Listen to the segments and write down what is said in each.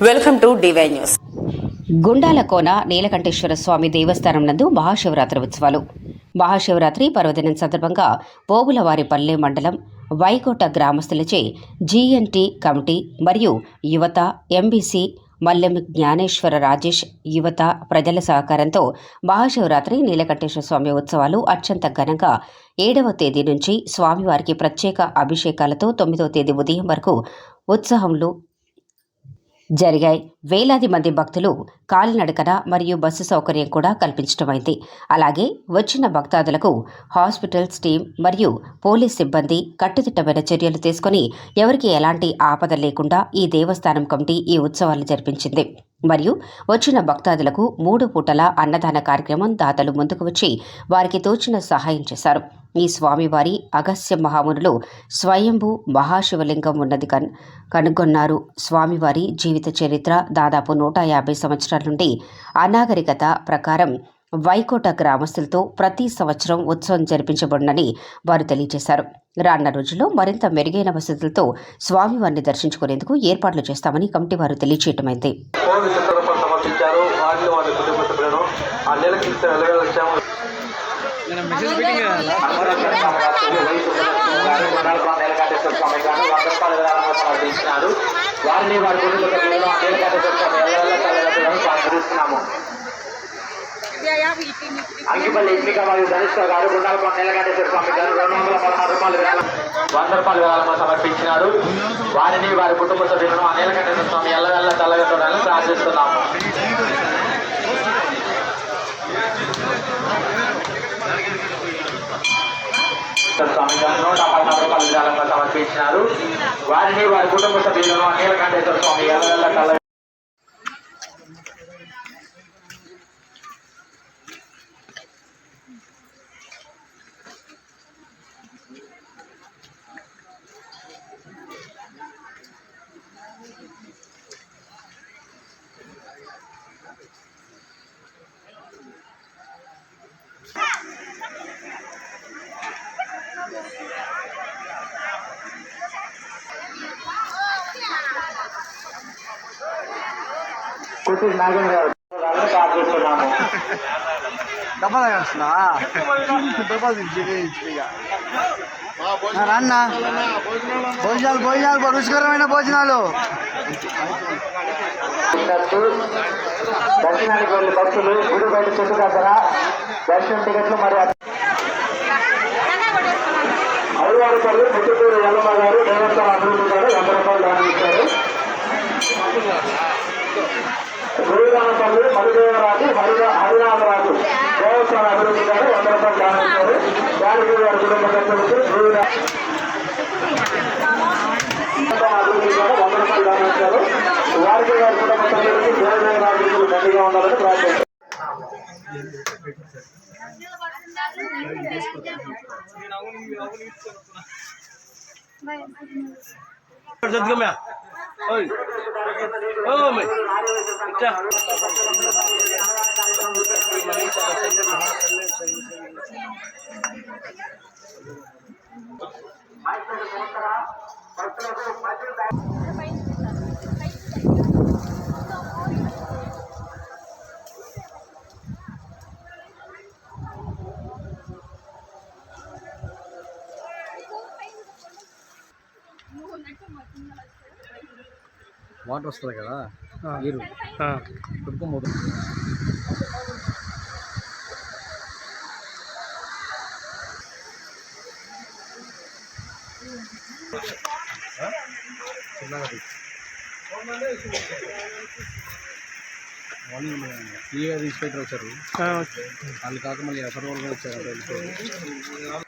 Welcome to DY news Gundala Kona Neelakanteshwara Swamy దేవస్థానం నందు మహాశివరాత్రి ఉత్సవాలు. మహాశివరాత్రి పర్వదినం సందర్భంగా పోగులవారిపల్లె మండలం వైకోట గ్రామస్తులచే జీఎన్టీ కమిటీ మరియు యువత ఎంబీసీ మల్లెం జ్ఞానేశ్వర రాజేష్ యువత ప్రజల సహకారంతో మహాశివరాత్రి నీలకంఠేశ్వర స్వామి ఉత్సవాలు అత్యంత ఘనంగా ఏడవ తేదీ నుంచి స్వామివారికి ప్రత్యేక అభిషేకాలతో తొమ్మిదవ తేదీ ఉదయం వరకు ఉత్సాహంలో జరిగాయి. వేలాది మంది భక్తులు కాలినడకన మరియు బస్సు సౌకర్యం కూడా కల్పించడమైంది అలాగే వచ్చిన భక్తాదులకు హాస్పిటల్స్ టీం మరియు పోలీస్ సిబ్బంది కట్టుదిట్టమైన చర్యలు తీసుకుని ఎవరికి ఎలాంటి ఆపద లేకుండా ఈ దేవస్థానం కమిటీ ఈ ఉత్సవాలు జరిపించింది. మరియు వచ్చిన భక్తాదులకు మూడు పూటల అన్నదాన కార్యక్రమం దాతలు ముందుకు వచ్చి వారికి తోచిన సహాయం చేశారు. ఈ స్వామివారి అగస్య మహామునులు స్వయంభూ మహాశివలింగం ఉన్నది కన్ కనుగొన్నారు. స్వామివారి జీవిత చరిత్ర దాదాపు నూట యాభై సంవత్సరాల నుండి అనాగరికత ప్రకారం వైకోట గ్రామస్తులతో ప్రతి సంవత్సరం ఉత్సవం జరిపించబడునని వారు తెలియజేశారు. రానున్న రోజుల్లో మరింత మెరుగైన వసతులతో స్వామివారిని దర్శించుకునేందుకు ఏర్పాట్లు చేస్తామని కమిటీ వారు తెలియజేయటమైంది వారిని వారి కుటుంబ అంకిపల్లి ఇష్మిక మరియు ధనిష్కర్ గారు గుండాలపల్లి నీలకంఠేశ్వర స్వామి గారు రెండు వందల పదహారు రూపాయలు విరాళం వంద రూపాయలు విరాళం సమర్పించినారు వారిని వారి కుటుంబ సభ్యులను ఆ నీలకంఠేశ్వర స్వామి ఎల్లవెల్ల చల్లగా చూడాలని ప్రార్థిస్తున్నాము స్వామి నూట పదహారు సమర్పించినారు వారిని వారి కుటుంబ సభ్యులను ఆ నీలకంఠేశ్వర స్వామి ఎల్లవెల్ల చల్లగా గారు డబ్బా తాగొస్తున్నా అన్న భోజనాలు భోజనాలు రుచికరమైన భోజనాలు. దర్శనానికి వెళ్ళి భక్తులు గుడి బయట చెట్టు దగ్గర దర్శనం టికెట్లు మరియు గారు దేవస్థానం అభివృద్ధి గారు వంద రూపాయలు దానం ఇచ్చారు. గురుగానపల్లి మధుదేవరాజు హరిగా హరినాథరాజు దేవస్థాన అభివృద్ధి గారు వంద రూపాయలు దానం ఇచ్చారు దానికి వారి కుటుంబ సభ్యులకు గురుగా అభివృద్ధి గారు వంద రూపాయలు దానం ఇచ్చారు వారికి వారి కుటుంబ సభ్యులకు దేవదేవరాజులు దండిగా ఉండాలని ప్రార్థిస్తారు వాటర్ వస్తుంది కదా? నీరు. కొట్టుకోబోతుంది వాళ్ళు ఫ్రీగా వచ్చారు. వాళ్ళు కాక మళ్ళీ ఎక్కడ వాళ్ళు వచ్చారు.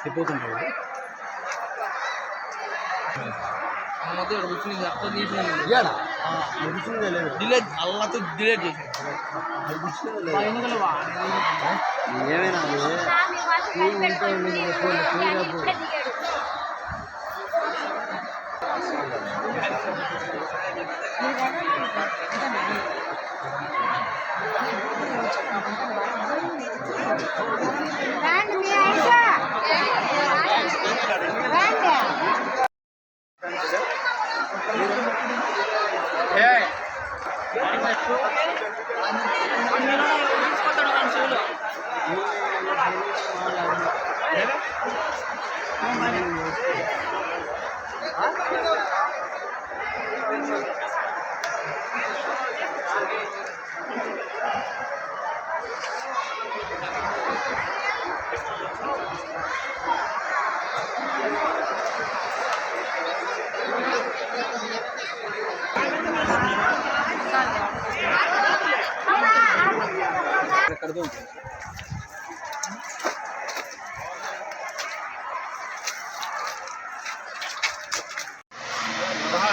అయిపోతుంటాడు డిలేట్ అల్లతో డిలేట్ చేశాడు ఏమైనా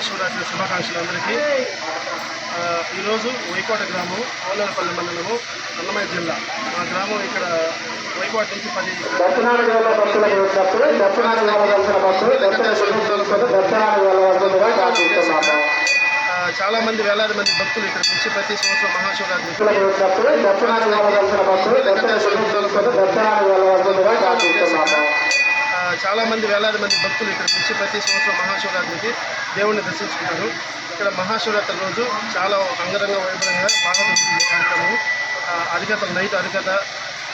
మహాశివరాత్రి శుభాకాంక్షలు అందరికీ ఈరోజు వైకోట గ్రామం ఓలరపల్లి మండలము అన్నమయ్య జిల్లా. మా గ్రామం ఇక్కడ వైకోట నుంచి పది చాలా మంది వేలాది మంది భక్తులు ఇక్కడికి వచ్చి ప్రతి సంవత్సరం మహాశివరాత్రి భక్తులకు వచ్చినప్పుడు దర్శనానికి వెళ్ళవలసిన భక్తులు దర్శన శుభ్రతలతో దర్శనానికి వెళ్ళవలసిందిగా ప్రార్థిస్తున్నాము ఆ, చాలా మంది వేలాది మంది భక్తులు ఇక్కడికి వచ్చి ప్రతి సంవత్సరం మహాశివరాత్రికి దేవుణ్ణి దర్శించుకుంటారు. ఇక్కడ మహాశివరాత్రి రోజు చాలా అంగరంగ వైభవంగా బాగా జరుగుతుంది కార్యక్రమం హరికథ నైట్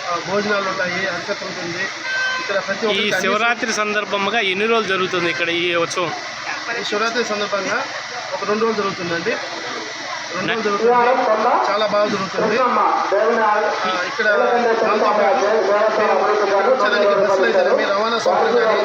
ఆ, భోజనాలు ఉంటాయి హరికథ ఉంటుంది. ఇక్కడ ప్రతి ఈ శివరాత్రి సందర్భంగా ఎన్ని రోజులు జరుగుతుంది ఇక్కడ ఈ ఉత్సవం? ఈ శివరాత్రి సందర్భంగా ఒక రెండు రోజులు జరుగుతుందండి. రెండు రోజులు జరుగుతుంది. చాలా బాగా జరుగుతుంది ఇక్కడ వచ్చేదానికి బస్సులు అయితేనేమి రవాణా సౌకర్యం కానీ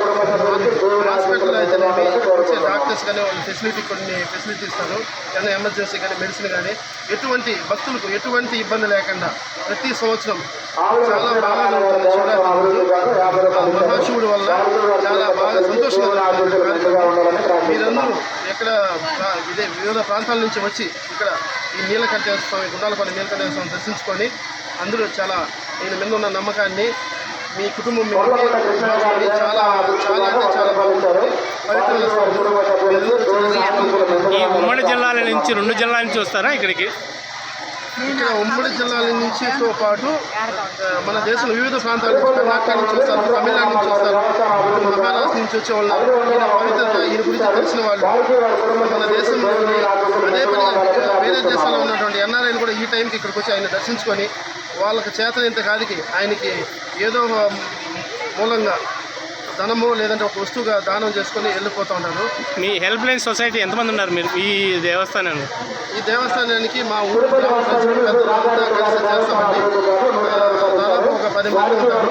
హాస్పిటల్ అయితేనేమి వచ్చే డాక్టర్స్ కానీ వాళ్ళు ఫెసిలిటీ కొన్ని ఫెసిలిటీ ఇస్తారు. ఏదైనా ఎమర్జెన్సీ కానీ మెడిసిన్ కానీ ఎటువంటి భక్తులకు ఎటువంటి ఇబ్బంది లేకుండా ప్రతి సంవత్సరం చాలా బాగా జరుగుతుంది. శివరాత్రి రోజు ఆ మహాశివుడి వల్ల చాలా బాగా సంతోషంగా జరుగుతుంది కార్యక్రమం మీరందరూ ఎక్కడ ఇదే వివిధ ప్రాంతాల నుంచి వచ్చి ఇక్కడ ఈ నీలకంఠేశ్వర స్వామి గుండాలపల్లి నీలకంఠేశ్వర స్వామి దర్శించుకొని అందరూ చాలా ఈయన మీద ఉన్న నమ్మకాన్ని మీ కుటుంబం చాలా చాలా అంటే చాలా బాగుంటుంది పవిత్రమైన స్వామి. ఈ ఉమ్మడి జిల్లాల నుంచి రెండు జిల్లాల నుంచి వస్తారా ఇక్కడికి ఇక్కడ ఉమ్మడి జిల్లాల నుంచితో పాటు మన దేశం వివిధ ప్రాంతాల నుంచి కర్ణాటక నుంచి వస్తారు తమిళనాడు నుంచి వస్తారు మహారాష్ట్ర నుంచి వచ్చే వాళ్ళు ఈయన పవిత్రత ఈయన గురించి తెలిసిన వాళ్ళు. మన దేశంలో అదే పనిగా వేరే దేశాల్లో ఉన్నటువంటి ఎన్ఆర్ఐలు కూడా ఈ టైంకి ఇక్కడికి వచ్చి ఆయన దర్శించుకొని వాళ్ళకి చేతనంత కాదికి ఆయనకి ఏదో మూలంగా ధనము లేదంటే ఒక వస్తువుగా దానం చేసుకొని వెళ్ళిపోతూ ఉంటారు. మీ హెల్ప్ లైన్ సొసైటీ ఎంతమంది ఉన్నారు మీరు ఈ దేవస్థానాన్ని ఈ దేవస్థానానికి మా ఊరు గ్రామ ప్రజలు పెద్దలు అంతా కలిసి చేస్తామండి. దాదాపు ఒక పది మంది ఉంటారు.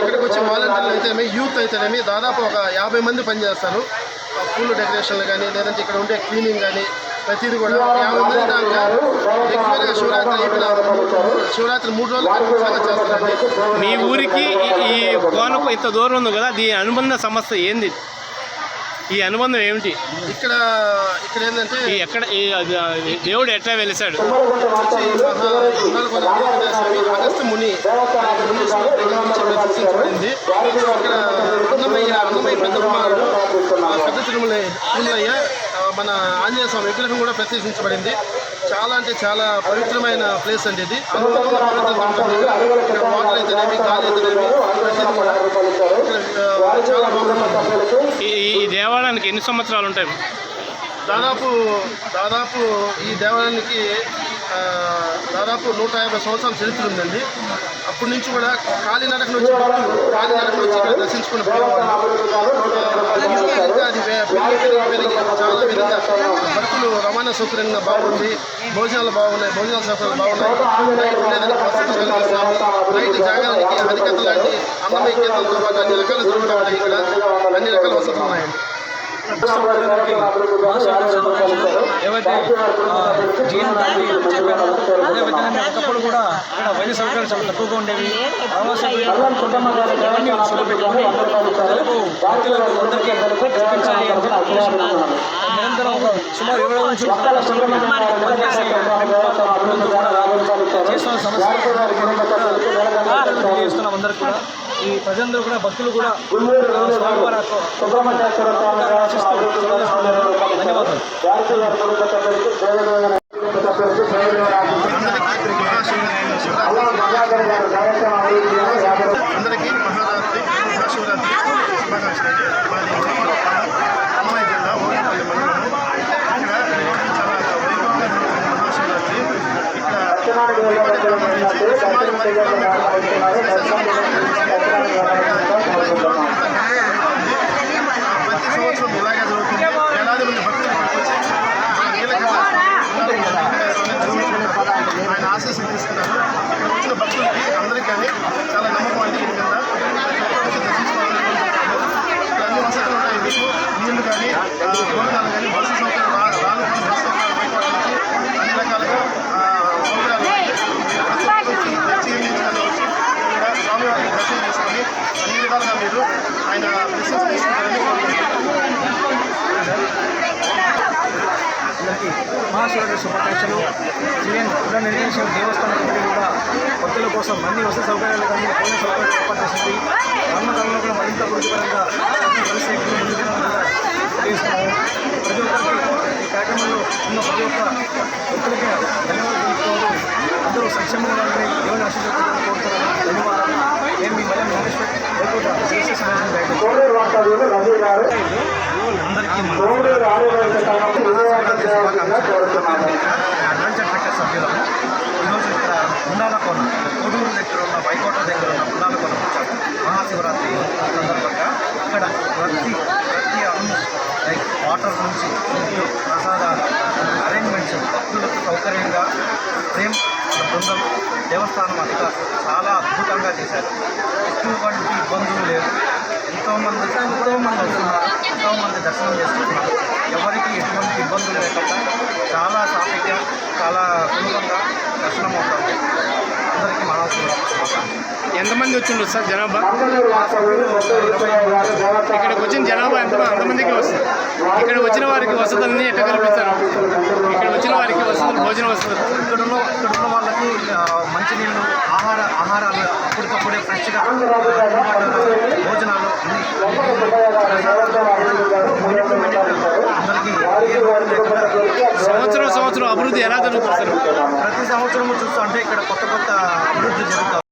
ఇక్కడికి వచ్చే వాలంటీర్లు అయితేనేమి యూత్ అయితేనేమి దాదాపు ఒక యాభై మంది పనిచేస్తారు. పూలు డెకరేషన్లు కానీ లేదంటే ఇక్కడ ఉండే క్లీనింగ్ కానీ ప్రతిదీ కూడా యాభై మంది దాకా రెగ్యులర్గా శివరాత్రి అయిపోయిన శివరాత్రి మూడు రోజులు ఖచ్చితంగా చేస్తారండి మీ ఊరికి ఈ- కోనకు ఇంత దూరం ఉంది కదా దీని అనుబంధ సంస్థ ఏంది? ఈ అనుబంధం ఏమిటి? ఇక్కడ ఇక్కడ ఏంటంటే ఎక్కడ దేవుడు ఎట్లా వెలిసాడు అగస్త్య ముని ప్రతిష్ఠించబడింది ఇక్కడ అన్నమయ్య అన్నమయ్య పెద్ద కుమారుడు. పెద్ద తిరుమల తిరుమలయ్య మన ఆంజనేయ స్వామి విగ్రహం కూడా ప్రతిష్ఠించబడింది. చాలా అంటే చాలా పవిత్రమైన ప్లేస్ అండి ఇది. అనుకూలంగా పవిత్రత ఉంటుంది ఇక్కడ వాటర్ అయితేనేమి గాలి అయితేనేమి ప్రతిదీ కూడా ఇక్కడ ఆ, చాలా బాగుంటుంది ఈ దేవాలయానికి ఎన్ని సంవత్సరాలు ఉంటాయి? దాదాపు దాదాపు ఈ దేవాలయానికి దాదాపు నూట యాభై సంవత్సరాల చరిత్ర ఉందండి. అప్పటి నుంచి కూడా కాలినడకన వచ్చి భక్తులు కాలినడకన వచ్చి ఇక్కడ దర్శించుకుని పోయేవాళ్ళు అది పెరిగి పెరిగి చాలా విధంగా భక్తులు రవాణా సౌకర్యంగా బాగుంది. భోజనాలు బాగున్నాయి భోజనాల సౌకర్యాలు బాగున్నాయి. నైట్ ఉండేదానికి వసతులు కల్పిస్తాము నైట్ జాగారానికి హరికథ లాంటి అన్నమయ్య కేంద్రాలతో పాటు అన్ని రకాల దొరుకుతాయి ఇక్కడ. అన్ని రకాల వసతులు ఉన్నాయండి. ఏవైతే జీఎన్ గాంధీ చెప్పారో అదే ఒకప్పుడు కూడా ఇక్కడ వైద్య సౌకర్యాలు చాలా తక్కువగా ఉండేవి. దృష్టిలో పెట్టుకుని తెలుగు అందరికీ చూపించాలి నిరంతరం సుమారు ఇరవై నుంచి చేస్తున్న సమస్య. తెలియజేస్తున్నాం అందరికీ కూడా. ఈ ప్రజలందరూ కూడా భక్తులు కూడా స్వామివారి ధన్యవాదాలు. అందరికీ మహారాత్రి మహాశివరాత్రి శుభాకాంక్షలు మాది అమ్మాయి జిల్లా ఓడిపల్లి మండలము ఇక్కడ ఈరోజు చాలా వైభవంగా జరుగుతుంది మహాశివరాత్రి ఇక్కడ వైపల్లి గ్రామం Obrigado. మహాశివరాత్రి శుభాకాంక్షలు. జీఎన్ పునర్నిర్మించిన దేవస్థానం కమిటీ కూడా భక్తుల కోసం అన్ని వసతి సౌకర్యాలు కానీ భోజన సౌకర్యాలు ఏర్పాటు చేసింది. అన్నదానంలో కూడా మరింత అభివృద్ధిపరంగా కలిసి ముందుకు తెలియజేస్తున్నాము ప్రతి ఒక్కరికి ఈ కార్యక్రమంలో ఉన్న ప్రతి ఒక్క భక్తులకి ధన్యవాదాలు తెలుపుతూ అందరూ సంక్షేమంగా ఉండాలని దేవుని ఆశీర్వాదాలను కోరుతున్నాను. ధన్యవాదాలు. నేను మీ మళ్ళీ శ్రీశేష అందరికీ అడ్వెంచర్ ట్రెక్కర్ సభ్యులం ఈరోజు ఇక్కడ ఉండాల కొన కోడూరు దగ్గర ఉన్న వైకోట దగ్గర ఉన్న ఉండాల కొన వచ్చాము మహాశివరాత్రి సందర్భంగా ఇక్కడ ప్రతి ప్రతి అమ్ము లైక్ వాటర్ నుంచి ఫుడ్ ప్రసాదాలు అరేంజ్మెంట్స్ భక్తులకు సౌకర్యంగా ప్రేమ్ బృందం దేవస్థానం అధికారులు చాలా అద్భుతంగా చేశారు ఎటువంటి ఇబ్బందులు లేవు ఎంతోమంది ఎంతోమంది వస్తున్నారు ఎంతోమంది దర్శనం చేసుకుంటున్నారు ఎవరికి ఎటువంటి ఇబ్బందులు లేకుండా చాలా సాఫీగా చాలా సులభంగా దర్శనం అవుతుంది అందరికీ మహాశివరాత్రి ఎంతమంది వచ్చిండ్రు సార్ జనాభా? ఇక్కడికి వచ్చిన జనాభా ఎంత? అంతమందికి వస్తుంది. ఇక్కడ వచ్చిన వారికి వసతులన్నీ ఎట్లా కల్పిస్తారు? ఇక్కడ వచ్చిన వారికి వసతులు భోజన వసతులు. ఇక్కడ ఉన్న ఇక్కడ ఉన్న వాళ్ళకి మంచినీళ్ళు ఆహార ఆహారాలు అప్పటికప్పుడే ఫ్రెష్గా భోజనాలు అన్ని అందరికీ ఏ లోటు లేకుండా సంవత్సరం సంవత్సరం అభివృద్ధి ఎలా జరుగుతుంది సార్? ప్రతి సంవత్సరము చూస్తూ అంటే ఇక్కడ కొత్త కొత్త అభివృద్ధి జరుగుతుంది